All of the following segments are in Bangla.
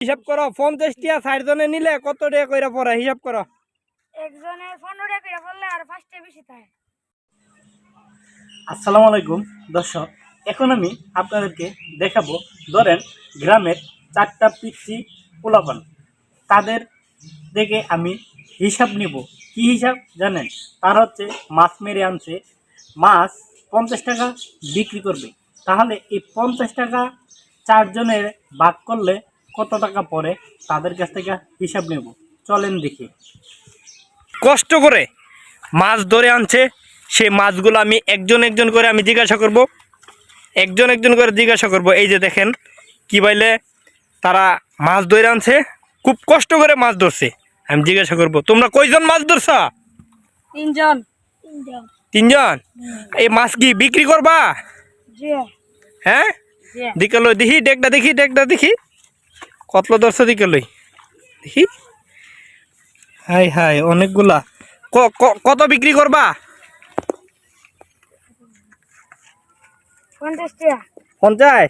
হিসাব করো পঞ্চাশ টিয়া ষাট জনে নিলে কত টাকা কইরা পড়ে? হিসাব করো। একজনের পনেরো টাকা করে বললে আর পাঁচটা বেশি থাকে। আসসালামু আলাইকুম দর্শক এখন আমি আপনাদেরকে দেখাবো ধরেন গ্রামের চারটা পিচ্ছি পোলাপান। তাদের দেখে আমি হিসাব নিব। কি হিসাব জানেন? তার হচ্ছে মাছ মেরে আনছে। মাছ পঞ্চাশ টাকা বিক্রি করবে। তাহলে এই পঞ্চাশ টাকা চারজনের ভাগ করলে কত টাকা পড়ে তাদের কাছ থেকে হিসাব নেব। চলেন দেখি। কষ্ট করে মাছ ধরে আনছে সেই মাছগুলো আমি একজন একজন করে আমি জিজ্ঞাসা করব। একজন একজন করে জিজ্ঞাসা করব এই যে দেখেন কি বলে তারা মাছ ধরে আনছে খুব কষ্ট করে মাছ ধরছে। আমি জিজ্ঞাসা করব তোমরা কয়জন মাছ ধরছ? তিনজন। তিনজন। তিনজন? এই মাছ কি বিক্রি করবা? হ্যাঁ? দিকে দেখি ডেকটা দেখি ডেকটা দেখি। কতলো ধরছে দিকে লই? দেখি। হাই হাই অনেকগুলা। ক- ক- কত বিক্রি করবা? পঞ্চাশ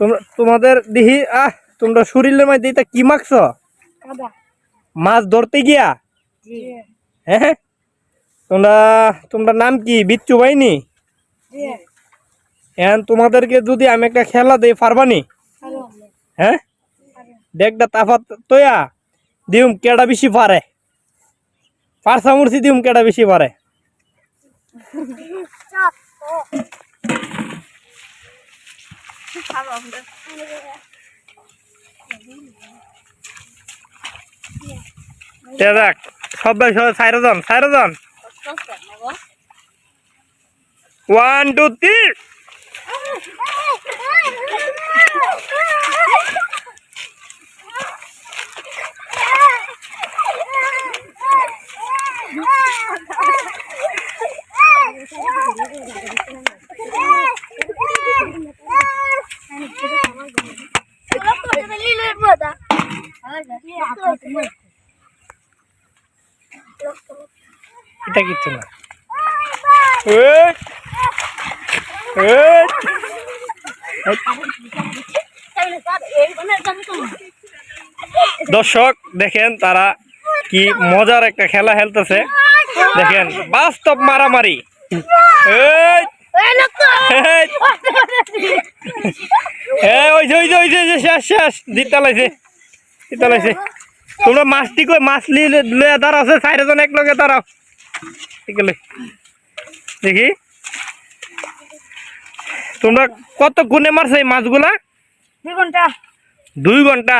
তোমরা তোমাদের দিহি আহ তোমরা শরীরের মধ্যে এটা কি মাখছ? মাছ ধরতে গিয়া? জি। হ্যাঁ তোমরা তোমরা নাম কি? বিচ্ছু ভাইনি? জি। হ্যাঁ তোমাদেরকে যদি আমি একটা খেলা দিই পারবানি হ্যাঁ? ডেকটা তাফাত তৈয়া দিউম কেডা বেশি পারে? পারসা মুরসি দিউম কেডা বেশি পারে? দেখ সবাই সবাই ওয়ান টু থ্রি এটা কিচ্ছু না। দর্শক দেখেন তারা কি মজার একটা খেলা খেলতেছে দেখেন বাস্তব মারামারি এই, ওই যে ওই যে ওই যে, ওই যে, শেষ শেষ লাইছে লাইছে তোমরা মাছটি কই মাছ লিয়ে দাঁড়াও আছে চারজন এক লগে দাঁড়াও ঠিক দেখি। তোমরা কত গুণে মারছো এই মাছগুলা? দুই ঘণ্টা দুই ঘণ্টা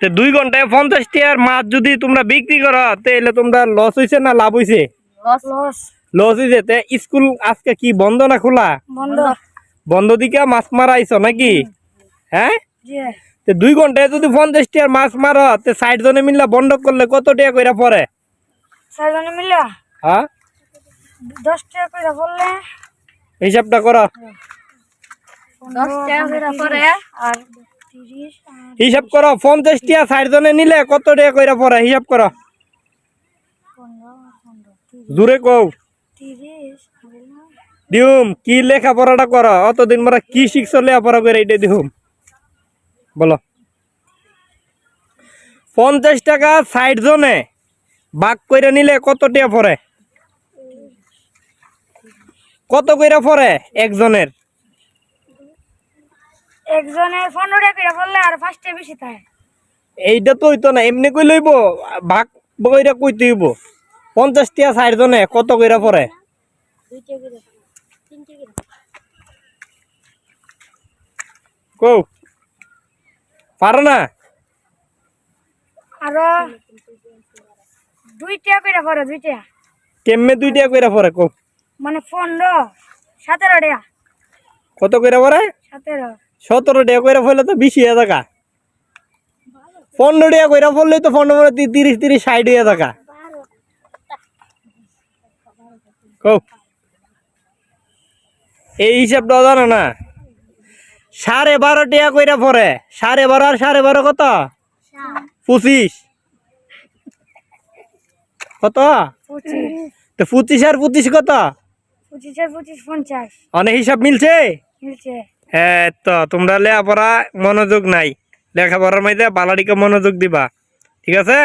তো দুই ঘন্টায় পঞ্চাশ টিয়ার মাছ যদি তোমরা বিক্রি করো তাহলে তোমরা লস হয়েছে না লাভ হয়েছে লস লস লস হয়েছে তে স্কুল আজকে কি বন্ধ না খোলা? বন্ধ। বন্ধ দিকে মাছ মারা আইছো নাকি হ্যাঁ তো দুই ঘন্টায় যদি পঞ্চাশ টিয়ার মাছ মারো তো ষাট জনে মিললে বন্ধ করলে কত টাকা কইরা পড়ে? ছয়জনে মিলে? হ্যাঁ? দশ টাকা করে বললে হিসাবটা করো। দশ পরে আর হিসাব করো পঞ্চাশ টিয়া ষাট জনে নিলে কত টাকা কইরা পড়ে? হিসাব করো। জুড়ে কও। দিহুম কি লেখাপড়াটা করো? অতদিন মোরা কি শিখছো লেখাপড়া করে? এটা দিহুম বলো। পঞ্চাশ টাকা ষাট জনে বাক কইরা নিলে কত টাকা পড়ে? কত কইরা পড়ে একজনের একজনের পনেরো টাকা করে বললে আর পাঁচটা বেশি থাকে। এইটা তো হইতো না এমনি কই লইব ভাগ কইরা কইতে হইব। পঞ্চাশ টিয়া ষাট জনে কত কইরা করে কৌ পারো না? আরও দুইটা করে পরে দুইটা। কেমনে দুই টাকা কইরা পড়ে কৌ মানে পনেরো সতেরো টাকা। কত কইরা পড়ে? সতেরো। সতেরো টাকা কইরা পড়লে তো টাকা পনেরো টাকা কইরা পড়লে তো পনেরো পনেরো তি- তিরিশ তিরিশ ষাট হাজার টাকা কৌ এই হিসাবটা জানো না? সাড়ে বারো টাকা কইরা পড়ে। সাড়ে বারো আর সাড়ে বারো কত? পঁচিশ। কত? পঁচিশ তো পঁচিশ আর পঁচিশ কত অনেক হিসাব মিলছে? মিলছে। হ্যাঁ তো তোমরা লেখাপড়া মনোযোগ নাই। লেখাপড়ার মধ্যে বালাডিকে মনোযোগ দিবা। ঠিক আছে?